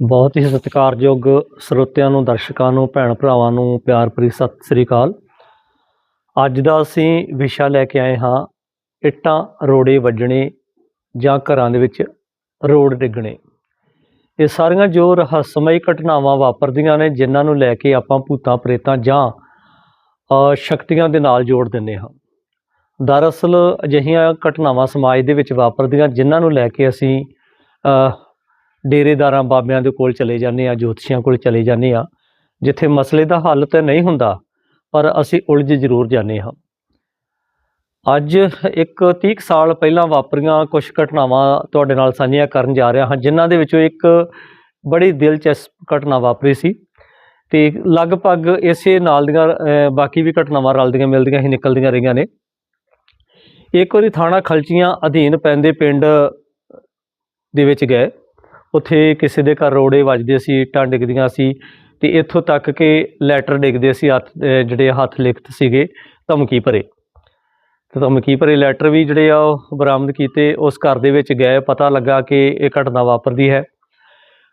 ਬਹੁਤ ਹੀ ਸਤਿਕਾਰਯੋਗ ਸਰੋਤਿਆਂ ਨੂੰ, ਦਰਸ਼ਕਾਂ ਨੂੰ, ਭੈਣ ਭਰਾਵਾਂ ਨੂੰ ਪਿਆਰ ਭਰੀ ਸਤਿ ਸ੍ਰੀ ਅਕਾਲ। ਅੱਜ ਦਾ ਅਸੀਂ ਵਿਸ਼ਾ ਲੈ ਕੇ ਆਏ ਹਾਂ, ਇੱਟਾਂ ਰੋੜੇ ਵੱਜਣੇ ਜਾਂ ਘਰਾਂ ਦੇ ਵਿੱਚ ਰੋੜ ਡਿੱਗਣੇ। ਇਹ ਸਾਰੀਆਂ ਜੋ ਰਹੱਸਮਈ ਘਟਨਾਵਾਂ ਵਾਪਰਦੀਆਂ ਨੇ, ਜਿਨ੍ਹਾਂ ਨੂੰ ਲੈ ਕੇ ਆਪਾਂ ਭੂਤਾਂ, ਪ੍ਰੇਤਾਂ ਜਾਂ ਸ਼ਕਤੀਆਂ ਦੇ ਨਾਲ ਜੋੜ ਦਿੰਦੇ ਹਾਂ। ਦਰਅਸਲ ਅਜਿਹੀਆਂ ਘਟਨਾਵਾਂ ਸਮਾਜ ਦੇ ਵਿੱਚ ਵਾਪਰਦੀਆਂ, ਜਿਨ੍ਹਾਂ ਨੂੰ ਲੈ ਕੇ ਅਸੀਂ ਡੇਰੇਦਾਰਾਂ ਬਾਬਿਆਂ ਦੇ ਕੋਲ ਚਲੇ ਜਾਂਦੇ ਆ ਜੋਤਸ਼ੀਆਂ ਕੋਲ ਚਲੇ ਜਾਂਦੇ ਆ ਜਿੱਥੇ ਮਸਲੇ ਦਾ ਹੱਲ ਤਾਂ ਨਹੀਂ ਹੁੰਦਾ, ਪਰ ਅਸੀਂ ਉਲਝ ਜ਼ਰੂਰ ਜਾਂਦੇ ਹਾਂ। ਅੱਜ ਇੱਕ 30 ਕੁ ਸਾਲ ਪਹਿਲਾਂ ਵਾਪਰੀਆਂ ਕੁਝ ਘਟਨਾਵਾਂ ਤੁਹਾਡੇ ਨਾਲ ਸਾਂਝੀਆਂ ਕਰਨ ਜਾ ਰਿਹਾ ਹਾਂ, ਜਿਨ੍ਹਾਂ ਦੇ ਵਿੱਚੋਂ ਇੱਕ ਬੜੀ ਦਿਲਚਸਪ ਘਟਨਾ ਵਾਪਰੀ ਸੀ ਤੇ ਲਗਭਗ ਇਸੇ ਨਾਲ ਦੀਆਂ ਬਾਕੀ ਵੀ ਘਟਨਾਵਾਂ ਰਲਦੀਆਂ ਮਿਲਦੀਆਂ ਹੀ ਨਿਕਲਦੀਆਂ ਰਹੀਆਂ ਨੇ। ਇੱਕ ਵਾਰੀ ਥਾਣਾ ਖਲਚੀਆਂ ਅਧੀਨ ਪੈਂਦੇ ਪਿੰਡ ਦੇ ਵਿੱਚ ਗਏ। ਉੱਥੇ ਕਿਸੇ ਦੇ ਘਰ ਰੋੜੇ ਵੱਜਦੇ ਸੀ, ਇੱਟਾਂ ਡਿੱਗਦੀਆਂ ਸੀ ਤੇ ਇੱਥੋਂ ਤੱਕ ਕਿ ਲੈਟਰ ਡਿੱਗਦੇ ਸੀ, ਹੱਥ ਜਿਹੜੇ ਹੱਥ ਲਿਖਤ ਸੀਗੇ ਧਮਕੀ ਭਰੇ। ਤੇ ਧਮਕੀ ਭਰੇ ਲੈਟਰ ਵੀ ਜਿਹੜੇ ਆ ਉਹ ਬਰਾਮਦ ਕੀਤੇ, ਉਸ ਘਰ ਦੇ ਵਿੱਚ ਗਏ, ਪਤਾ ਲੱਗਾ ਕਿ ਇਹ ਘਟਨਾ ਵਾਪਰਦੀ ਹੈ।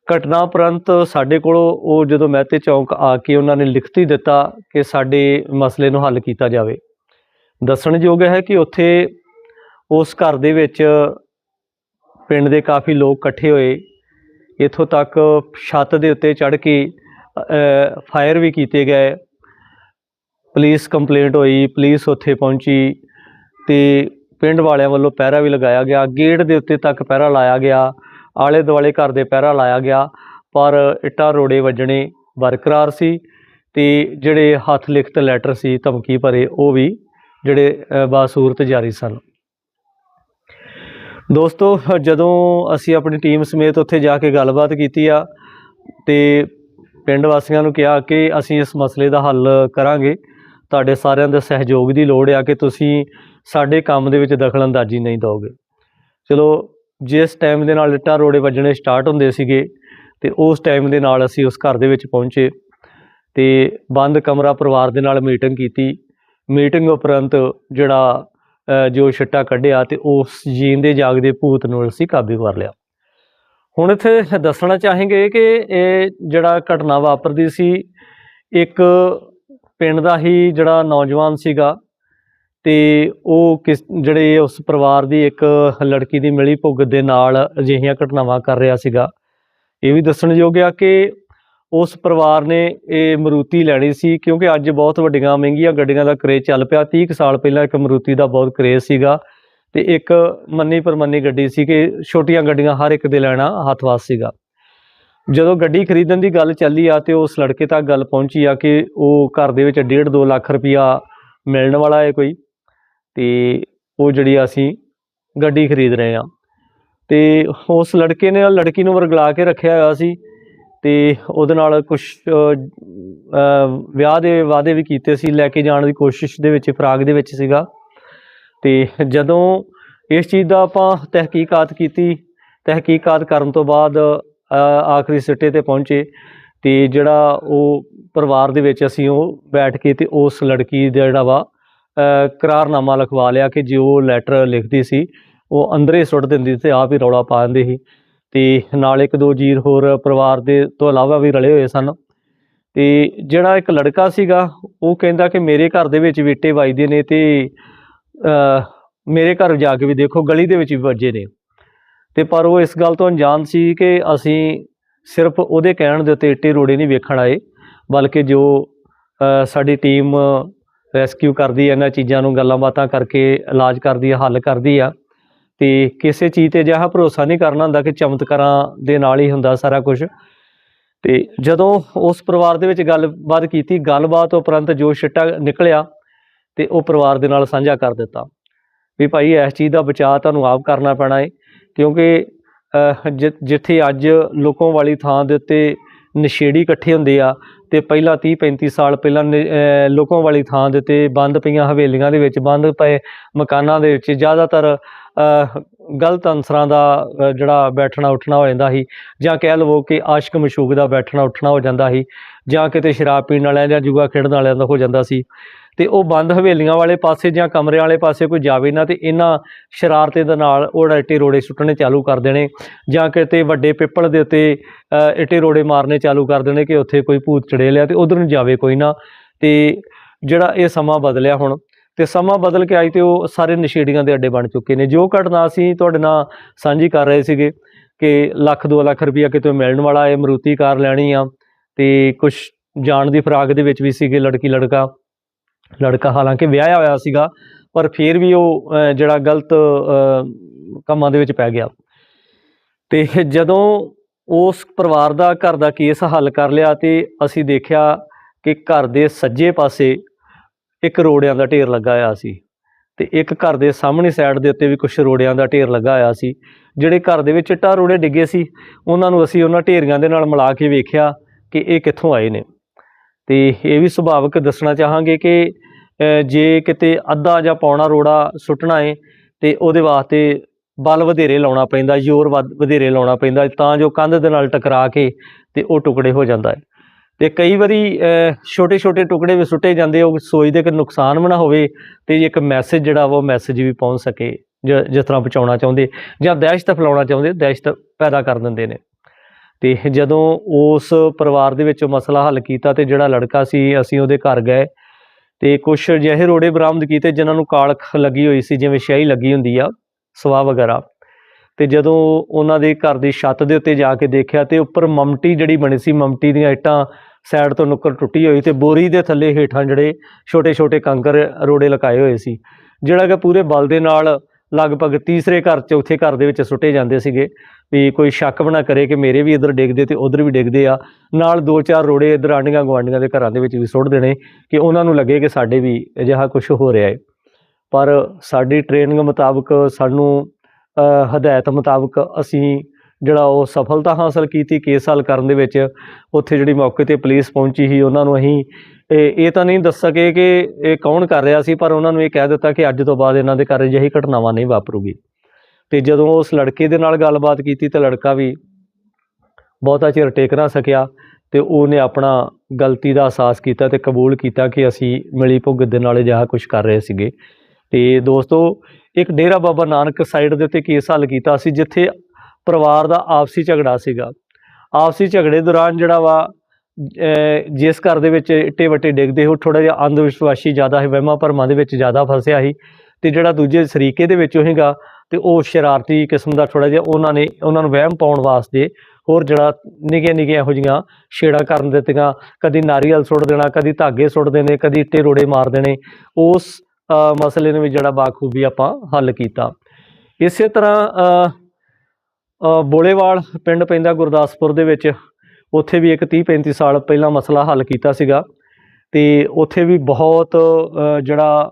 ਘਟਨਾ ਉਪਰੰਤ ਸਾਡੇ ਕੋਲ ਉਹ ਜਦੋਂ ਮਹਿਤੇ ਚੌਂਕ ਆ ਕੇ ਉਹਨਾਂ ਨੇ ਲਿਖਤੀ ਦਿੱਤਾ ਕਿ ਸਾਡੇ ਮਸਲੇ ਨੂੰ ਹੱਲ ਕੀਤਾ ਜਾਵੇ। ਦੱਸਣਯੋਗ ਹੈ ਕਿ ਉੱਥੇ ਉਸ ਘਰ ਦੇ ਵਿੱਚ ਪਿੰਡ ਦੇ ਕਾਫੀ ਲੋਕ ਇਕੱਠੇ ਹੋਏ ਇੱਥੋਂ ਤੱਕ ਛੱਤ ਦੇ ਉੱਤੇ ਚੜ੍ਹ ਕੇ ਫਾਇਰ ਵੀ ਕੀਤੇ ਗਏ। ਪੁਲਿਸ ਕੰਪਲੇਂਟ ਹੋਈ ਪੁਲਿਸ ਉੱਥੇ ਪਹੁੰਚੀ ਤੇ ਪਿੰਡ ਵਾਲਿਆਂ ਵੱਲੋਂ ਪਹਿਰਾ ਵੀ ਲਗਾਇਆ ਗਿਆ। ਗੇਟ ਦੇ ਉੱਤੇ ਤੱਕ ਪਹਿਰਾ ਲਾਇਆ ਗਿਆ, ਆਲੇ ਦੁਆਲੇ ਘਰ ਦੇ ਪਹਿਰਾ ਲਾਇਆ ਗਿਆ, ਪਰ ਇੱਟਾਂ ਰੋੜੇ ਵੱਜਣੇ ਬਰਕਰਾਰ ਸੀ ਤੇ ਜਿਹੜੇ ਹੱਥ ਲਿਖਤ ਲੈਟਰ ਸੀ ਧਮਕੀ ਭਰੇ, ਉਹ ਵੀ ਜਿਹੜੇ ਬਾਸੂਰਤ ਜਾਰੀ ਸਨ। ਦੋਸਤੋ, ਜਦੋਂ ਅਸੀਂ ਆਪਣੀ ਟੀਮ ਸਮੇਤ ਉੱਥੇ ਜਾ ਕੇ ਗੱਲਬਾਤ ਕੀਤੀ ਆ, ਤੇ ਪਿੰਡ ਵਾਸੀਆਂ ਨੂੰ ਕਿਹਾ ਕਿ ਅਸੀਂ ਇਸ ਮਸਲੇ ਦਾ ਹੱਲ ਕਰਾਂਗੇ, ਤੁਹਾਡੇ ਸਾਰਿਆਂ ਦੇ ਸਹਿਯੋਗ ਦੀ ਲੋੜ ਆ ਕਿ ਤੁਸੀਂ ਸਾਡੇ ਕੰਮ ਦੇ ਵਿੱਚ ਦਖਲਅੰਦਾਜ਼ੀ ਨਹੀਂ ਦਿਓਗੇ। ਚਲੋ, ਜਿਸ ਟਾਈਮ ਦੇ ਨਾਲ ਇੱਟਾਂ ਰੋੜੇ ਵੱਜਣੇ ਸਟਾਰਟ ਹੁੰਦੇ ਸੀਗੇ, ਤੇ ਉਸ ਟਾਈਮ ਦੇ ਨਾਲ ਅਸੀਂ ਉਸ ਘਰ ਦੇ ਵਿੱਚ ਪਹੁੰਚੇ, ਤੇ ਬੰਦ ਕਮਰਾ ਪਰਿਵਾਰ ਦੇ ਨਾਲ ਮੀਟਿੰਗ ਕੀਤੀ। ਮੀਟਿੰਗ ਉਪਰੰਤ ਜਿਹੜਾ ਜੋ ਛਿੱਟਾ ਕੱਢਿਆ ਤੇ ਉਸ ਜੀਂਦੇ ਜਾਗਦੇ ਭੂਤ ਨੂੰ ਅਸੀਂ ਕਾਬੂ ਕਰ ਲਿਆ। ਹੁਣ ਇੱਥੇ ਦੱਸਣਾ ਚਾਹਾਂਗੇ ਕਿ ਇਹ ਜਿਹੜਾ ਘਟਨਾ ਵਾਪਰਦੀ ਸੀ, ਇੱਕ ਪਿੰਡ ਦਾ ਹੀ ਜਿਹੜਾ ਨੌਜਵਾਨ ਸੀਗਾ ਤੇ ਉਹ ਕਿਸ ਜਿਹੜੇ ਉਸ ਪਰਿਵਾਰ ਦੀ ਇੱਕ ਲੜਕੀ ਦੀ ਮਿਲੀ ਭੁਗਤ ਦੇ ਨਾਲ ਅਜਿਹੀਆਂ ਘਟਨਾਵਾਂ ਕਰ ਰਿਹਾ ਸੀਗਾ। ਇਹ ਵੀ ਦੱਸਣਯੋਗ ਆ ਕਿ ਉਸ ਪਰਿਵਾਰ ਨੇ ਇਹ ਮਰੂਤੀ ਲੈਣੀ ਸੀ, ਕਿਉਂਕਿ ਅੱਜ ਬਹੁਤ ਵੱਡੀਆਂ, ਮਹਿੰਗੀਆਂ ਗੱਡੀਆਂ ਦਾ ਕਰੇਜ਼ ਚੱਲ ਪਿਆ। 30 ਕੁ ਸਾਲ ਪਹਿਲਾਂ ਇੱਕ ਮਰੂਤੀ ਦਾ ਬਹੁਤ ਕਰੇਜ਼ ਸੀਗਾ ਤੇ ਇੱਕ ਮੰਨੀ ਪਰਮੰਨੀ ਗੱਡੀ ਸੀ ਕਿ ਛੋਟੀਆਂ ਗੱਡੀਆਂ ਹਰ ਇੱਕ ਦੇ ਲੈਣਾ ਹੱਥ ਵਾਸ ਸੀਗਾ। ਜਦੋਂ ਗੱਡੀ ਖਰੀਦਣ ਦੀ ਗੱਲ ਚੱਲੀ ਆ ਤੇ ਉਸ ਲੜਕੇ ਤੱਕ ਗੱਲ ਪਹੁੰਚੀ ਆ ਕਿ ਉਹ ਘਰ ਦੇ ਵਿੱਚ 1.5 2 ਲੱਖ ਰੁਪਇਆ ਮਿਲਣ ਵਾਲਾ ਹੈ ਕੋਈ, ਤੇ ਉਹ ਜਿਹੜੀ ਅਸੀਂ ਗੱਡੀ ਖਰੀਦ ਰਹੇ ਆ। ਤੇ ਉਸ ਲੜਕੇ ਨੇ, ਲੜਕੀ ਨੂੰ ਵਰਗਲਾ ਕੇ ਰੱਖਿਆ ਹੋਇਆ ਸੀ ਤੇ ਉਹਦੇ ਨਾਲ ਕੁਝ ਵਿਆਹ ਦੇ ਵਾਅਦੇ ਵੀ ਕੀਤੇ ਸੀ, ਲੈ ਕੇ ਜਾਣ ਦੀ ਕੋਸ਼ਿਸ਼ ਦੇ ਵਿੱਚ, ਫਰਾਗ ਦੇ ਵਿੱਚ ਸੀਗਾ। ਤੇ ਜਦੋਂ ਇਸ ਚੀਜ਼ ਦਾ ਆਪਾਂ ਤਹਿਕੀਕਾਤ ਕੀਤੀ, ਤਹਿਕੀਕਾਤ ਕਰਨ ਤੋਂ ਬਾਅਦ ਆਖਰੀ ਸਿੱਟੇ ਤੇ ਪਹੁੰਚੇ ਤੇ ਜਿਹੜਾ ਉਹ ਪਰਿਵਾਰ ਦੇ ਵਿੱਚ ਅਸੀਂ ਉਹ ਬੈਠ ਕੇ ਤੇ ਉਸ ਲੜਕੀ ਦਾ ਜਿਹੜਾ ਵਾ ਕਰਾਰਨਾਮਾ ਲਿਖਵਾ ਲਿਆ ਕਿ ਜੇ ਉਹ ਲੈਟਰ ਲਿਖਦੀ ਸੀ, ਉਹ ਅੰਦਰੇ ਸੁੱਟ ਦਿੰਦੀ ਤੇ ਆਪ ਹੀ ਰੌਲਾ ਪਾ ਦਿੰਦੀ ਸੀ। ਤੇ ਨਾਲ ਇੱਕ ਦੋ ਜੀਰ ਹੋਰ ਪਰਿਵਾਰ ਦੇ ਤੋਂ ਇਲਾਵਾ ਵੀ ਰਲੇ ਹੋਏ ਸਨ। ਤੇ ਜਿਹੜਾ ਇੱਕ ਲੜਕਾ ਸੀਗਾ, ਉਹ ਕਹਿੰਦਾ ਕਿ ਮੇਰੇ ਘਰ ਦੇ ਵਿੱਚ ਵੀਟੇ ਵੱਜਦੇ ਨੇ ਤੇ ਮੇਰੇ ਘਰ ਜਾ ਕੇ ਵੀ ਦੇਖੋ ਗਲੀ ਦੇ ਵਿੱਚ ਵੀ ਵੱਜੇ ਨੇ। ਤੇ ਪਰ ਉਹ ਇਸ ਗੱਲ ਤੋਂ ਅਣਜਾਣ ਸੀ ਕਿ ਅਸੀਂ ਸਿਰਫ ਉਹਦੇ ਕਹਿਣ ਦੇ ਉੱਤੇ ਇੱਟੇ ਰੋੜੇ ਨਹੀਂ ਵੇਖਣ ਆਏ, ਬਲਕਿ ਜੋ ਸਾਡੀ ਟੀਮ ਰੈਸਕਿਊ ਕਰਦੀ ਹੈ, ਇਹਨਾਂ ਚੀਜ਼ਾਂ ਨੂੰ ਗੱਲਾਂ ਬਾਤਾਂ ਕਰਕੇ ਇਲਾਜ ਕਰਦੀ ਹੈ, ਹੱਲ ਕਰਦੀ ਆ। ਤੇ ਕਿਸੇ ਚੀਜ਼ ਤੇ ਜਿਹਾ ਭਰੋਸਾ ਨਹੀਂ ਕਰਨਾ ਹੁੰਦਾ ਕਿ ਚਮਤਕਾਰਾਂ ਦੇ ਨਾਲ ਹੀ ਹੁੰਦਾ ਸਾਰਾ ਕੁਝ ਤੇ ਜਦੋਂ ਉਸ ਪਰਿਵਾਰ ਦੇ ਵਿੱਚ ਗੱਲਬਾਤ ਕੀਤੀ ਗੱਲਬਾਤ ਉਪਰੰਤ ਜੋ ਛਿੱਟਾ ਨਿਕਲਿਆ ਤੇ ਉਹ ਪਰਿਵਾਰ ਦੇ ਨਾਲ ਸਾਂਝਾ ਕਰ ਦਿੱਤਾ ਵੀ ਭਾਈ ਇਸ ਚੀਜ਼ ਦਾ ਬਚਾਅ ਤੁਹਾਨੂੰ ਆਪ ਕਰਨਾ ਪੈਣਾ ਹੈ ਕਿਉਂਕਿ ਜਿੱਥੇ ਅੱਜ ਲੋਕਾਂ ਵਾਲੀ ਥਾਂ ਦੇ ਉੱਤੇ ਨਸ਼ੇੜੀ ਇਕੱਠੇ ਹੁੰਦੇ ਆ ਤੇ ਪਹਿਲਾਂ 30 35 ਸਾਲ ਪਹਿਲਾਂ ਨ- ਅਹ, ਵਾਲੀ ਥਾਂ ਦੇ ਉੱਤੇ ਬੰਦ ਪਈਆਂ ਹਵੇਲੀਆਂ ਦੇ ਵਿੱਚ ਬੰਦ ਪਏ ਮਕਾਨਾਂ ਦੇ ਵਿੱਚ ਜ਼ਿਆਦਾਤਰ ਗਲਤ ਅਨਸਰਾਂ ਦਾ ਜਿਹੜਾ ਬੈਠਣਾ ਉੱਠਣਾ ਹੋ ਜਾਂਦਾ ਸੀ ਜਾਂ ਕਹਿ ਲਵੋ ਕਿ ਆਸ਼ਕ ਮਸ਼ੂਕ ਦਾ ਬੈਠਣਾ ਉੱਠਣਾ ਹੋ ਜਾਂਦਾ ਸੀ ਜਾਂ ਕਿਤੇ ਸ਼ਰਾਬ ਪੀਣ ਵਾਲਿਆਂ ਜਾਂ ਜੂਆ ਖੇਡਣ ਵਾਲਿਆਂ ਦਾ ਹੋ ਜਾਂਦਾ ਸੀ ਤੇ ਉਹ ਬੰਦ ਹਵੇਲੀਆਂ ਵਾਲੇ ਪਾਸੇ ਜਾਂ ਕਮਰੇ ਵਾਲੇ ਪਾਸੇ ਕੋਈ ਜਾਵੇ ਨਾ ਤੇ ਇਹਨਾਂ ਸ਼ਰਾਰਤੇ ਦੇ ਨਾਲ ਉਹ ਇੱਟੇ ਰੋੜੇ ਸੁੱਟਣੇ ਚਾਲੂ ਕਰ ਦੇਣੇ ਜਾਂ ਕਿਤੇ ਵੱਡੇ ਪਿੱਪਲ ਦੇ ਉੱਤੇ ਅ, ਇੱਟੇ ਰੋੜੇ ਮਾਰਨੇ ਚਾਲੂ ਕਰ ਦੇਣੇ ਕਿ ਉੱਥੇ ਕੋਈ ਭੂਤ ਚੜੇ ਲਿਆ ਤੇ ਉਧਰ ਨੂੰ ਜਾਵੇ ਕੋਈ ਨਾ ਤੇ ਜਿਹੜਾ ਇਹ ਸਮਾਂ ਬਦਲਿਆ ਹੁਣ ਤੇ ਸਮਾਂ ਬਦਲ ਕੇ ਆਈ ਤੇ ਉਹ ਸਾਰੇ ਨਸ਼ੇੜੀਆਂ ਦੇ ਅੱਡੇ ਬਣ ਚੁੱਕੇ ਨੇ। ਜੋ ਘਟਨਾ ਅਸੀਂ ਤੁਹਾਡੇ ਨਾਲ ਸਾਂਝੀ ਕਰ ਰਹੇ ਸੀਗੇ ਕਿ ਲੱਖ 2 ਲੱਖ ਰੁਪਈਆ ਕਿਤੇ ਮਿਲਣ ਵਾਲਾ ਹੈ ਮਰੂਤੀ ਕਾਰ ਲੈਣੀ ਆ ਤੇ ਕੁਝ ਜਾਣ ਦੀ ਫਰਾਗ ਦੇ ਵਿੱਚ ਵੀ ਸੀਗੇ ਲੜਕੀ, ਲੜਕਾ। ਲੜਕਾ ਹਾਲਾਂਕਿ ਵਿਆਹਿਆ ਹੋਇਆ ਸੀਗਾ, ਪਰ ਫਿਰ ਵੀ ਉਹ ਜਿਹੜਾ ਗਲਤ ਕੰਮਾਂ ਦੇ ਵਿੱਚ ਪੈ ਗਿਆ। ਤੇ ਜਦੋਂ ਉਸ ਪਰਿਵਾਰ ਦਾ ਘਰ ਦਾ ਕੇਸ ਹੱਲ ਕਰ ਲਿਆ ਤੇ ਅਸੀਂ ਦੇਖਿਆ ਕਿ ਘਰ ਦੇ ਸੱਜੇ ਪਾਸੇ ਇੱਕ ਰੋੜਿਆਂ ਦਾ ਢੇਰ ਲੱਗਾ ਹੋਇਆ ਸੀ ਤੇ ਇੱਕ ਘਰ ਦੇ ਸਾਹਮਣੇ ਸਾਈਡ ਦੇ ਉੱਤੇ ਵੀ ਕੁਝ ਰੋੜਿਆਂ ਦਾ ਢੇਰ ਲੱਗਾ ਹੋਇਆ ਸੀ। ਜਿਹੜੇ ਘਰ ਦੇ ਵਿੱਚ ਚਿੱਟਾ ਰੋੜੇ ਡਿੱਗੇ ਸੀ, ਉਹਨਾਂ ਨੂੰ ਅਸੀਂ ਉਹਨਾਂ ਢੇਰੀਆਂ ਦੇ ਨਾਲ ਮਿਲਾ ਕੇ ਵੇਖਿਆ ਕਿ ਇਹ ਕਿੱਥੋਂ ਆਏ ਨੇ। ਤੇ ਇਹ ਵੀ ਸੁਭਾਵਕ ਦੱਸਣਾ ਚਾਹਾਂਗੇ ਕਿ ਜੇ ਕਿਤੇ ਅੱਧਾ ਜਾਂ ਪੌਣਾ ਰੋੜਾ ਸੁੱਟਣਾ ਏ, ਤੇ ਉਹਦੇ ਵਾਸਤੇ ਬਲ ਵਧੇਰੇ ਲਾਉਣਾ ਪੈਂਦਾ, ਜ਼ੋਰ ਵੱਧ- ਵਧੇਰੇ ਲਾਉਣਾ ਪੈਂਦਾ, ਤਾਂ ਜੋ ਕੰਧ ਦੇ ਨਾਲ ਟਕਰਾ ਕੇ ਤੇ ਉਹ ਟੁਕੜੇ ਹੋ ਜਾਂਦਾ ਹੈ ਤੇ ਕਈ ਵਾਰੀ ਛੋਟੇ ਛੋਟੇ ਟੁਕੜੇ ਵੀ ਸੁੱਟੇ ਜਾਂਦੇ ਉਹ ਸੋਚਦੇ ਕਿ ਨੁਕਸਾਨ ਵੀ ਨਾ ਹੋਵੇ ਤੇ ਇੱਕ ਮੈਸੇਜ ਜਿਹੜਾ ਵਾ, ਉਹ ਮੈਸੇਜ ਵੀ ਪਹੁੰਚ ਸਕੇ, ਜ- ਜਿਸ ਤਰ੍ਹਾਂ ਪਹੁੰਚਾਉਣਾ ਚਾਹੁੰਦੇ, ਜਾਂ ਦਹਿਸ਼ਤ ਫੈਲਾਉਣਾ ਚਾਹੁੰਦੇ, ਦਹਿਸ਼ਤ ਪੈਦਾ ਕਰ ਦਿੰਦੇ ਨੇ। ਤੇ ਜਦੋਂ ਉਸ ਪਰਿਵਾਰ ਦੇ ਵਿੱਚ ਮਸਲਾ ਹੱਲ ਕੀਤਾ ਤੇ ਜਿਹੜਾ ਲੜਕਾ ਸੀ, ਅਸੀਂ ਉਹਦੇ ਘਰ ਗਏ ਤੇ ਕੁਝ ਅਜਿਹੇ ਰੋੜੇ ਬਰਾਮਦ ਕੀਤੇ, ਜਿਨ੍ਹਾਂ ਨੂੰ ਕਾਲਖ ਲੱਗੀ ਹੋਈ ਸੀ, ਜਿਵੇਂ ਸ਼ਾਹੀ ਲੱਗੀ ਹੁੰਦੀ ਆ, ਸਵਾਹ ਵਗੈਰਾ। ਤੇ ਜਦੋਂ ਉਹਨਾਂ ਦੇ ਘਰ ਦੀ ਛੱਤ ਦੇ ਉੱਤੇ ਜਾ ਕੇ ਦੇਖਿਆ ਤੇ ਉੱਪਰ ਮਮਟੀ ਜਿਹੜੀ ਬਣੀ ਸੀ, ਮਮਟੀ ਦੀਆਂ ਇੱਟਾਂ ਸਾਈਡ ਤੋਂ ਨੁੱਕਰ ਟੁੱਟੀ ਹੋਈ ਤੇ ਬੋਰੀ ਦੇ ਥੱਲੇ ਹੇਠਾਂ ਜਿਹੜੇ ਛੋਟੇ ਛੋਟੇ ਕੰਕਰ ਰੋੜੇ ਲਗਾਏ ਹੋਏ ਸੀ, ਜਿਹੜਾ ਕਿ ਪੂਰੇ ਬਲ ਦੇ ਨਾਲ ਲਗਭਗ ਤੀਸਰੇ ਘਰ, ਚੌਥੇ ਘਰ ਦੇ ਵਿੱਚ ਸੁੱਟੇ ਜਾਂਦੇ ਸੀਗੇ ਵੀ ਕੋਈ ਸ਼ੱਕ ਬਣਾ ਕਰੇ ਕਿ ਮੇਰੇ ਵੀ ਇੱਧਰ ਡਿੱਗਦੇ ਤੇ ਉਧਰ ਵੀ ਡਿੱਗਦੇ ਆ, ਨਾਲ ਦੋ ਚਾਰ ਰੋੜੇ ਇੱਧਰ ਆਂਢੀਆਂ ਗੁਆਂਢੀਆਂ ਦੇ ਘਰਾਂ ਦੇ ਵਿੱਚ ਵੀ ਸੁੱਟ ਦੇਣੇ ਕਿ ਉਹਨਾਂ ਨੂੰ ਲੱਗੇ ਕਿ ਸਾਡੇ ਵੀ ਅਜਿਹਾ ਕੁਝ ਹੋ ਰਿਹਾ ਹੈ ਪਰ ਸਾਡੀ ਟ੍ਰੇਨਿੰਗ ਮੁਤਾਬਕ ਸਾਨੂੰ ਹਦਾਇਤ ਮੁਤਾਬਕ ਅਸੀਂ ਜਿਹੜਾ ਉਹ ਸਫਲਤਾ ਹਾਸਲ ਕੀਤੀ ਕੇਸ ਹੱਲ ਕਰਨ ਦੇ ਵਿੱਚ, ਉੱਥੇ ਜਿਹੜੀ ਮੌਕੇ ਤੇ ਪੁਲਿਸ ਪਹੁੰਚੀ ਸੀ, ਉਹਨਾਂ ਨੂੰ ਅਸੀਂ, ਇਹ ਇਹ ਤਾਂ ਨਹੀਂ ਦੱਸ ਸਕੇ ਕਿ ਇਹ ਕੌਣ ਕਰ ਰਿਹਾ ਸੀ, ਪਰ ਉਹਨਾਂ ਨੂੰ ਇਹ ਕਹਿ ਦਿੱਤਾ ਕਿ ਅੱਜ ਤੋਂ ਬਾਅਦ ਇਹਨਾਂ ਦੇ ਘਰ ਅਜਿਹੀ ਘਟਨਾਵਾਂ ਨਹੀਂ ਵਾਪਰੂਗੀ। ਤੇ ਜਦੋਂ ਉਸ ਲੜਕੇ ਦੇ ਨਾਲ ਗੱਲਬਾਤ ਕੀਤੀ, ਤੇ ਲੜਕਾ ਵੀ ਬਹੁਤਾ ਚਿਰ ਟੇਕ ਨਾ ਸਕਿਆ, ਤੇ ਉਹਨੇ ਆਪਣਾ ਗਲਤੀ ਦਾ ਅਹਿਸਾਸ ਕੀਤਾ ਤੇ ਕਬੂਲ ਕੀਤਾ ਕਿ ਅਸੀਂ ਮਿਲੀ ਭੁਗਤ ਦੇ ਨਾਲ ਅਜਿਹਾ ਕੁਝ ਕਰ ਰਹੇ ਸੀਗੇ। ਤੇ ਦੋਸਤੋ ਇੱਕ ਡੇਰਾ ਬਾਬਾ ਨਾਨਕ ਸਾਈਡ ਦੇ ਉੱਤੇ ਕੇਸ ਹੱਲ ਕੀਤਾ ਸੀ, ਜਿੱਥੇ ਪਰਿਵਾਰ ਦਾ ਆਪਸੀ ਝਗੜਾ ਸੀਗਾ। ਆਪਸੀ ਝਗੜੇ ਦੌਰਾਨ ਜਿਹੜਾ ਵਾ ਜਿਸ ਘਰ ਦੇ ਵਿੱਚ ਇੱਟੇ ਵੱਟੇ ਡਿੱਗਦੇ ਹੋ ਥੋੜਾ ਜਿਹਾ ਅੰਧ ਵਿਸ਼ਵਾਸੀ ਜ਼ਿਆਦਾ ਹੈ ਵਹਿਮਾਂ ਭਰਮਾਂ ਦੇ ਵਿੱਚ ਜ਼ਿਆਦਾ ਫਸਿਆ ਸੀ ਤੇ ਜਿਹੜਾ ਦੂਜੇ ਸਰੀਕੇ ਦੇ ਵਿੱਚੋਂ ਹੈਗਾ ਤੇ ਉਹ ਸ਼ਰਾਰਤੀ ਕਿਸਮ ਦਾ ਥੋੜਾ ਜਿਹਾ ਉਹਨਾਂ ਨੇ, ਉਹਨਾਂ ਨੂੰ ਵਹਿਮ ਪਾਉਣ ਵਾਸਤੇ ਹੋਰ ਜਿਹੜਾ ਨਿੱਕੀਆਂ ਨਿੱਕੀਆਂ ਇਹੋ ਜਿਹੀਆਂ ਛੇੜਾ ਕਰਨ ਦਿੱਤੀਆਂ। ਕਦੀ ਨਾਰੀਅਲ ਸੁੱਟ ਦੇਣਾ, ਕਦੀ ਧਾਗੇ ਸੁੱਟ ਦੇਣੇ, ਕਦੀ ਇੱਟੇ ਰੋੜੇ ਮਾਰ ਦੇਣੇ, ਉਸ ਮਸਲੇ ਨੂੰ ਵੀ ਜਿਹੜਾ ਬਾਖੂਬੀ ਆਪਾਂ ਹੱਲ ਕੀਤਾ। ਇਸੇ ਤਰ੍ਹਾਂ ਬੋਲੇਵਾਲ ਪਿੰਡ ਪੈਂਦਾ ਗੁਰਦਾਸਪੁਰ ਦੇ ਵਿੱਚ, ਉੱਥੇ ਵੀ ਇੱਕ 30 35 ਸਾਲ ਪਹਿਲਾਂ ਮਸਲਾ ਹੱਲ ਕੀਤਾ ਸੀਗਾ। ਤੇ ਉੱਥੇ ਵੀ ਬਹੁਤ ਜਿਹੜਾ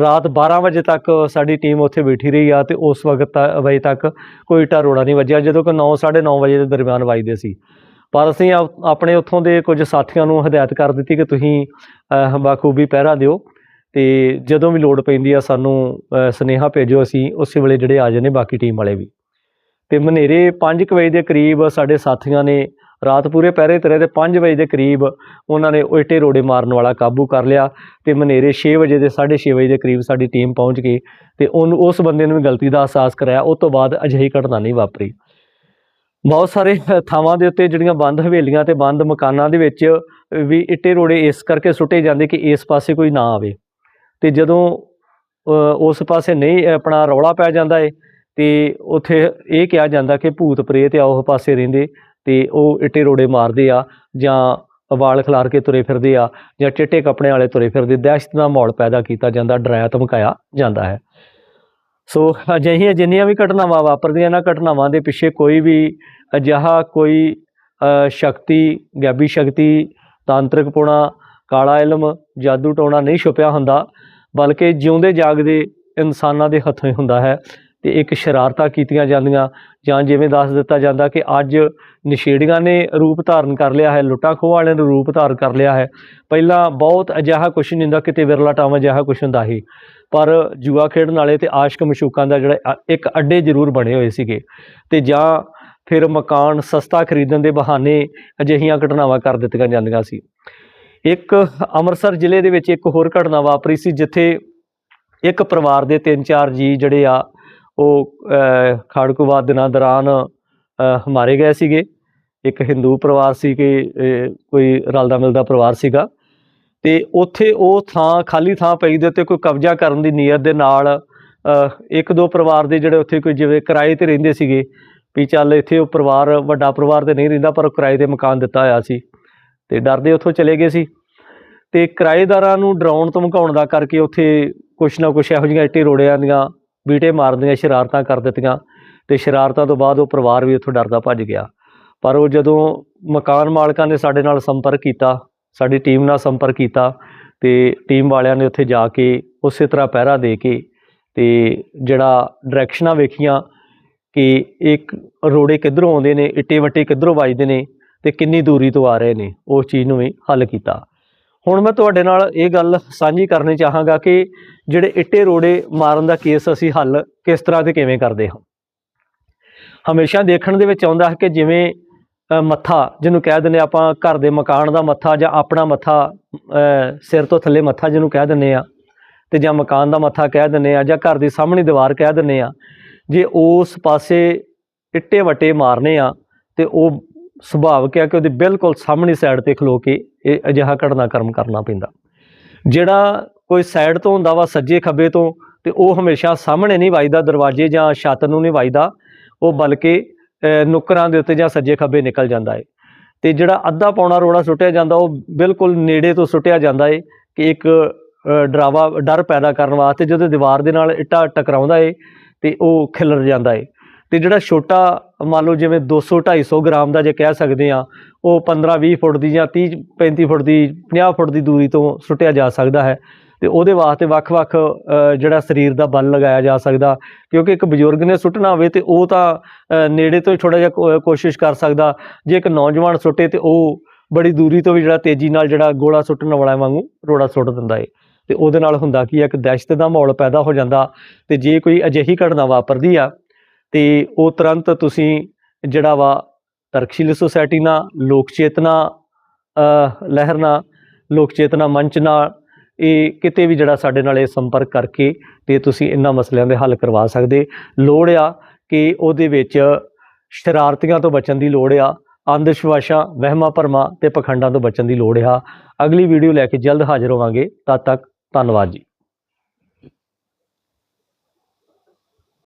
ਰਾਤ 12 ਵਜੇ ਤੱਕ ਸਾਡੀ ਟੀਮ ਉੱਥੇ ਬੈਠੀ ਰਹੀ ਆ ਤੇ ਉਸ ਵਕਤ ਤ- ਵਜੇ ਤੱਕ ਕੋਈ ਇੱਟਾ ਰੋੜਾ ਨਹੀਂ ਵੱਜਿਆ, ਜਦੋਂ ਕਿ 9 9:30 ਵਜੇ ਦੇ ਦਰਮਿਆਨ ਵੱਜਦੇ ਸੀ। ਪਰ ਅਸੀਂ ਆਪ- ਆਪਣੇ ਉੱਥੋਂ ਦੇ ਕੁਝ ਸਾਥੀਆਂ ਨੂੰ ਹਦਾਇਤ ਕਰ ਦਿੱਤੀ ਕਿ ਤੁਸੀਂ ਬਾਖੂਬੀ ਪਹਿਰਾ ਦਿਓ। ਤੇ ਜਦੋਂ ਵੀ ਲੋੜ ਪੈਂਦੀ ਆ ਸਾਨੂੰ ਅ, ਸੁਨੇਹਾ ਭੇਜੋ ਅਸੀਂ ਉਸੇ ਵੇਲੇ ਜਿਹੜੇ ਆ ਜਾਂਦੇ ਬਾਕੀ ਟੀਮ ਵਾਲੇ ਵੀ। ਤੇ ਮਨੇਰੇ 5 ਵਜੇ ਦੇ ਕਰੀਬ ਸਾਡੇ ਸਾਥੀਆਂ ਨੇ ਰਾਤ ਪੂਰੇ ਪਹਿਰੇ ਤੇ ਰਹੇ ਤੇ 5 ਵਜੇ ਦੇ ਕਰੀਬ ਉਹਨਾਂ ਨੇ ਉਲਟੇ ਰੋੜੇ ਮਾਰਨ ਵਾਲਾ ਕਾਬੂ ਕਰ ਲਿਆ ਤੇ ਮਨੇਰੇ 6 ਵਜੇ ਦੇ 6:30 ਵਜੇ ਦੇ ਕਰੀਬ ਸਾਡੀ ਟੀਮ ਪਹੁੰਚ ਗਈ ਤੇ ਉਹਨੂੰ ਉਸ ਬੰਦੇ ਨੂੰ ਵੀ ਗਲਤੀ ਦਾ ਅਹਿਸਾਸ ਕਰਾਇਆ ਉਸ ਤੋਂ ਬਾਅਦ ਅਜਿਹੀ ਘਟਨਾ ਨਹੀਂ ਵਾਪਰੀ। ਬਹੁਤ ਸਾਰੇ ਥਾਵਾਂ ਦੇ ਉੱਤੇ ਜਿਹੜੀਆਂ ਬੰਦ ਹਵੇਲੀਆਂ ਤੇ ਬੰਦ ਮਕਾਨਾਂ ਦੇ ਵਿੱਚ ਵੀ ਇੱਟੇ ਰੋੜੇ ਇਸ ਕਰਕੇ ਸੁੱਟੇ ਜਾਂਦੇ ਕਿ ਇਸ ਪਾਸੇ ਕੋਈ ਨਾ ਆਵੇ। ਤੇ ਜਦੋਂ ਉਸ ਪਾਸੇ ਨਹੀਂ ਆਪਣਾ ਰੌਲਾ ਪੈ ਜਾਂਦਾ ਏ, ਤੇ ਉਥੇ ਇਹ ਕਿਹਾ ਜਾਂਦਾ ਕਿ ਭੂਤ ਪ੍ਰੇਤ ਆ ਉਹ ਪਾਸੇ ਰਹਿੰਦੇ, ਤੇ ਉਹ ਇੱਟੇ ਰੋੜੇ ਮਾਰਦੇ ਆ, ਜਾਂ ਵਾਲ ਖਿਲਾਰ ਕੇ ਤੁਰੇ ਫਿਰਦੇ ਆ, ਜਾਂ ਚਿੱਟੇ ਕੱਪੜੇ ਵਾਲੇ ਤੁਰੇ ਫਿਰਦੇ, ਦਹਿਸ਼ਤ ਦਾ ਮਾਹੌਲ ਪੈਦਾ ਕੀਤਾ ਜਾਂਦਾ, ਡਰਾਇਆ ਧਮਕਾਇਆ ਜਾਂਦਾ ਹੈ। ਸੋ ਅਜਿਹੀਆਂ ਜਿੰਨੀਆਂ ਵੀ ਘਟਨਾਵਾਂ ਵਾਪਰਦੀਆਂ, ਇਹਨਾਂ ਘਟਨਾਵਾਂ ਦੇ ਪਿੱਛੇ ਕੋਈ ਵੀ ਅਜਿਹਾ ਕੋਈ ਸ਼ਕਤੀ, ਗੈਬੀ ਸ਼ਕਤੀ, ਤਾਂਤਰਿਕ ਪੁਣਾ, ਕਾਲਾ ਇਲਮ, ਜਾਦੂ ਟੋਣਾ ਨਹੀਂ ਛੁਪਿਆ ਹੁੰਦਾ। ਬਲਕਿ ਜਿਉਂਦੇ ਜਾਗਦੇ ਇਨਸਾਨਾਂ ਦੇ ਹੱਥੋਂ ਹੀ ਹੁੰਦਾ ਹੈ ਤੇ ਇੱਕ ਸ਼ਰਾਰਤਾਂ ਕੀਤੀਆਂ ਜਾਂਦੀਆਂ ਜਾਂ ਜਿਵੇਂ ਦੱਸ ਦਿੱਤਾ ਜਾਂਦਾ ਕਿ ਅੱਜ ਨਸ਼ੇੜੀਆਂ ਨੇ ਰੂਪ ਧਾਰਨ ਕਰ ਲਿਆ ਹੈ, ਲੁੱਟਾਂ ਖੋਹ ਵਾਲਿਆਂ ਨੇ ਰੂਪ ਧਾਰਨ ਕਰ ਲਿਆ ਹੈ। ਪਹਿਲਾਂ ਬਹੁਤ ਅਜਿਹਾ ਕੁਛ ਨਹੀਂ ਹੁੰਦਾ, ਕਿਤੇ ਵਿਰਲਾ ਟਾਵਾਂ ਅਜਿਹਾ ਕੁਛ ਹੁੰਦਾ ਸੀ। ਪਰ ਜੂਆ ਖੇਡਣ ਵਾਲੇ ਤੇ ਆਸ਼ਕ ਮਸ਼ੂਕਾਂ ਦਾ ਜਿਹੜਾ ਅ- ਇੱਕ ਅੱਡੇ ਜ਼ਰੂਰ ਬਣੇ ਹੋਏ ਸੀਗੇ। ਤੇ ਜਾਂ ਫਿਰ ਮਕਾਨ ਸਸਤਾ ਖਰੀਦਣ ਦੇ ਬਹਾਨੇ ਅਜਿਹੀਆਂ ਘਟਨਾਵਾਂ ਕਰ ਦਿੱਤੀਆਂ ਜਾਂਦੀਆਂ ਸੀ। ਇੱਕ ਅੰਮ੍ਰਿਤਸਰ ਜ਼ਿਲ੍ਹੇ ਦੇ ਵਿੱਚ ਇੱਕ ਹੋਰ ਘਟਨਾ ਵਾਪਰੀ ਸੀ, ਜਿੱਥੇ ਇੱਕ ਪਰਿਵਾਰ ਦੇ ਤਿੰਨ ਚਾਰ ਜੀ ਜਿਹੜੇ ਆ, ਉਹ ਖਾੜਕੂਵਾਦ ਦਿਨਾਂ ਦੌਰਾਨ ਮਾਰੇ ਗਏ ਸੀਗੇ। ਇੱਕ ਹਿੰਦੂ ਪਰਿਵਾਰ ਸੀ ਕਿ ਕੋਈ ਰਲਦਾ ਮਿਲਦਾ ਪਰਿਵਾਰ ਸੀਗਾ। ਤੇ ਉੱਥੇ ਉਹ ਥਾਂ, ਖਾਲੀ ਥਾਂ ਪਈ ਦੇ ਉੱਤੇ ਕੋਈ ਕਬਜ਼ਾ ਕਰਨ ਦੀ ਨੀਅਤ ਦੇ ਨਾਲ ਇੱਕ ਦੋ ਪਰਿਵਾਰ ਦੇ ਜਿਹੜੇ ਉੱਥੇ ਕੋਈ ਜਿਵੇਂ ਕਿਰਾਏ ਤੇ ਰਹਿੰਦੇ ਸੀਗੇ, ਵੀ ਚੱਲ ਇੱਥੇ ਉਹ ਪਰਿਵਾਰ ਵੱਡਾ ਪਰਿਵਾਰ ਤੇ ਨਹੀਂ ਰਹਿੰਦਾ, ਪਰ ਉਹ ਕਿਰਾਏ ਤੇ ਮਕਾਨ ਦਿੱਤਾ ਹੋਇਆ ਸੀ। ਤੇ ਡਰਦੇ ਉੱਥੋਂ ਚਲੇ ਗਏ ਸੀ। ਤੇ ਕਿਰਾਏਦਾਰਾਂ ਨੂੰ ਡਰਾਉਣ, ਧਮਕਾਉਣ ਦਾ ਕਰਕੇ ਉੱਥੇ ਕੁਛ ਨਾ ਕੁਛ ਇਹੋ ਜਿਹੀਆਂ ਇੱਟੇ ਰੋੜਿਆਂ ਦੀਆਂ, ਬੀਟੇ ਮਾਰਦੀਆਂ, ਸ਼ਰਾਰਤਾਂ ਕਰ ਦਿੱਤੀਆਂ ਤੇ ਸ਼ਰਾਰਤਾਂ ਤੋਂ ਬਾਅਦ ਉਹ ਪਰਿਵਾਰ ਵੀ ਉੱਥੋਂ ਡਰਦਾ ਭੱਜ ਗਿਆ। ਪਰ ਉਹ ਜਦੋਂ ਮਕਾਨ ਮਾਲਕਾਂ ਨੇ ਸਾਡੇ ਨਾਲ ਸੰਪਰਕ ਕੀਤਾ, ਸਾਡੀ ਟੀਮ ਨਾਲ ਸੰਪਰਕ ਕੀਤਾ ਤੇ ਟੀਮ ਵਾਲਿਆਂ ਨੇ ਉੱਥੇ ਜਾ ਕੇ ਉਸੇ ਤਰ੍ਹਾਂ ਪਹਿਰਾ ਦੇ ਕੇ ਤੇ ਜਿਹੜਾ ਡਾਇਰੈਕਸ਼ਨਾਂ ਵੇਖੀਆਂ ਕਿ ਇੱਕ ਰੋੜੇ ਕਿੱਧਰੋਂ ਆਉਂਦੇ ਨੇ, ਇੱਟੇ ਵੱਟੇ ਕਿੱਧਰੋਂ ਵੱਜਦੇ ਨੇ ਤੇ ਕਿੰਨੀ ਦੂਰੀ ਤੋਂ ਆ ਰਹੇ ਨੇ, ਉਸ ਚੀਜ਼ ਨੂੰ ਵੀ ਹੱਲ ਕੀਤਾ। ਹੁਣ ਮੈਂ ਤੁਹਾਡੇ ਨਾਲ ਇਹ ਗੱਲ ਸਾਂਝੀ ਕਰਨੀ ਚਾਹਾਂਗਾ ਕਿ ਜਿਹੜੇ ਇੱਟੇ ਰੋੜੇ ਮਾਰਨ ਦਾ ਕੇਸ ਅਸੀਂ ਹੱਲ ਕਿਸ ਤਰ੍ਹਾਂ ਤੇ ਕਿਵੇਂ ਕਰਦੇ ਹਾਂ। ਹਮੇਸ਼ਾ ਦੇਖਣ ਦੇ ਵਿੱਚ ਆਉਂਦਾ ਹੈ ਕਿ ਜਿਵੇਂ ਮੱਥਾ, ਜਿਹਨੂੰ ਕਹਿ ਦਿੰਦੇ ਆਪਾਂ ਘਰ ਦੇ ਮਕਾਨ ਦਾ ਮੱਥਾ ਜਾਂ ਆਪਣਾ ਮੱਥਾ ਸਿਰ ਤੋਂ ਥੱਲੇ ਮੱਥਾ ਜਿਹਨੂੰ ਕਹਿ ਦਿੰਦੇ ਆ ਤੇ ਜਾਂ ਮਕਾਨ ਦਾ ਮੱਥਾ ਕਹਿ ਦਿੰਦੇ ਆ ਜਾਂ ਘਰ ਦੀ ਸਾਹਮਣੀ ਦੀਵਾਰ ਕਹਿ ਦਿੰਦੇ ਆ ਜੇ ਉਸ ਪਾਸੇ ਇੱਟੇ ਵਟੇ ਮਾਰਨੇ ਆ, ਤੇ ਉਹ ਸੁਭਾਵਿਕ ਹੈ ਕਿ ਉਹਦੀ ਬਿਲਕੁਲ ਸਾਹਮਣੀ ਸਾਈਡ ਤੇ ਖਲੋ ਕੇ ਇਹ ਅਜਿਹਾ ਘਟਨਾਕ੍ਰਮ ਕਰਨਾ ਪੈਂਦਾ। ਜਿਹੜਾ ਕੋਈ ਸਾਈਡ ਤੋਂ ਹੁੰਦਾ ਵਾ ਸੱਜੇ ਖੱਬੇ ਤੋਂ ਤੇ ਉਹ ਹਮੇਸ਼ਾ ਸਾਹਮਣੇ ਨਹੀਂ ਵੱਜਦਾ ਦਰਵਾਜ਼ੇ ਜਾਂ ਛੱਤ ਨੂੰ ਨਹੀਂ ਵੱਜਦਾ ਉਹ ਬਲਕਿ ਅ, ਨੁੱਕਰਾਂ ਦੇ ਉੱਤੇ ਜਾਂ ਸੱਜੇ ਖੱਬੇ ਨਿਕਲ ਜਾਂਦਾ ਹੈ ਤੇ ਜਿਹੜਾ ਅੱਧਾ ਪੌਣਾ ਰੋੜਾ ਸੁੱਟਿਆ ਜਾਂਦਾ ਉਹ ਬਿਲਕੁਲ ਨੇੜੇ ਤੋਂ ਸੁੱਟਿਆ ਜਾਂਦਾ ਹੈ ਕਿ ਇੱਕ ਡਰਾਵਾ ਡਰ ਪੈਦਾ ਕਰਨ ਵਾਸਤੇ ਜਦੋਂ ਦੀਵਾਰ ਦੇ ਨਾਲ ਇੱਟਾ ਟਕਰਾਉਂਦਾ ਏ ਤੇ ਉਹ ਖਿਲਰ ਜਾਂਦਾ ਏ। ਤੇ ਜਿਹੜਾ ਛੋਟਾ ਮੰਨ ਲਓ ਜਿਵੇਂ 200 250 ਗ੍ਰਾਮ ਦਾ ਜੇ ਕਹਿ ਸਕਦੇ ਆ ਉਹ 15 20 ਫੁੱਟ ਦੀ ਜਾਂ 30 35 ਫੁੱਟ ਦੀ 50 ਫੁੱਟ ਦੀ ਦੂਰੀ ਤੋਂ ਸੁੱਟਿਆ ਜਾ ਸਕਦਾ ਹੈ। ਤੇ ਉਹਦੇ ਵਾਸਤੇ ਵੱਖ-ਵੱਖ ਜਿਹੜਾ ਸਰੀਰ ਦਾ ਬਲ ਲਗਾਇਆ ਜਾ ਸਕਦਾ, ਕਿਉਂਕਿ ਇੱਕ ਬਜ਼ੁਰਗ ਨੇ ਸੁੱਟਣਾ ਹੋਵੇ ਤੇ ਉਹ ਤਾਂ ਨੇੜੇ ਤੋਂ ਹੀ ਥੋੜਾ ਜਿਹਾ ਕੋ- ਕੋਸ਼ਿਸ਼ ਕਰ ਸਕਦਾ। ਜੇ ਇੱਕ ਨੌਜਵਾਨ ਸੁੱਟੇ ਤੇ ਉਹ ਬੜੀ ਦੂਰੀ ਤੋਂ ਵੀ ਜਿਹੜਾ ਤੇਜ਼ੀ ਨਾਲ ਜਿਹੜਾ ਗੋਲਾ ਸੁੱਟਣ ਵਾਲਾ ਵਾਂਗੂ ਰੋੜਾ ਸੁੱਟ ਦਿੰਦਾ ਏ। ਤੇ ਉਹਦੇ ਨਾਲ ਹੁੰਦਾ ਕੀ ਇੱਕ ਦਹਿਸ਼ਤ ਦਾ ਮਾਹੌਲ ਪੈਦਾ ਹੋ ਜਾਂਦਾ। ਤੇ ਜੇ ਕੋਈ ਅਜਿਹੀ ਘਟਨਾ ਵਾਪਰਦੀ ਆ ਤੇ ਉਹ ਤੁਰੰਤ ਤੁਸੀਂ ਜਿਹੜਾ ਵਾ ਤਰਕਸ਼ੀਲ ਸੁਸਾਇਟੀ ਨਾਲ, ਲੋਕ ਚੇਤਨਾ ਲਹਿਰ ਨਾਲ, ਲੋਕ ਚੇਤਨਾ ਮੰਚ ਨਾਲ ਇਹ ਕਿਤੇ ਵੀ ਜਿਹੜਾ ਸਾਡੇ ਨਾਲ ਇਹ ਸੰਪਰਕ ਕਰਕੇ ਤੇ ਤੁਸੀਂ ਇਹਨਾਂ ਮਸਲਿਆਂ ਦੇ ਹੱਲ ਕਰਵਾ ਸਕਦੇ। ਲੋੜ ਆ ਕਿ ਉਹਦੇ ਵਿੱਚ ਸ਼ਰਾਰਤੀਆਂ ਤੋਂ ਬਚਣ ਦੀ ਲੋੜ ਆ ਅੰਧ ਵਿਸ਼ਵਾਸਾਂ ਵਹਿਮਾਂ ਭਰਮਾਂ ਤੇ ਪਖੰਡਾਂ ਤੋਂ ਬਚਣ ਦੀ ਲੋੜ ਆ। ਅਗਲੀ ਵੀਡੀਓ ਲੈ ਕੇ ਜਲਦ ਹਾਜ਼ਰ ਹੋਵਾਂਗੇ। ਤਦ ਤੱਕ ਧੰਨਵਾਦ ਜੀ।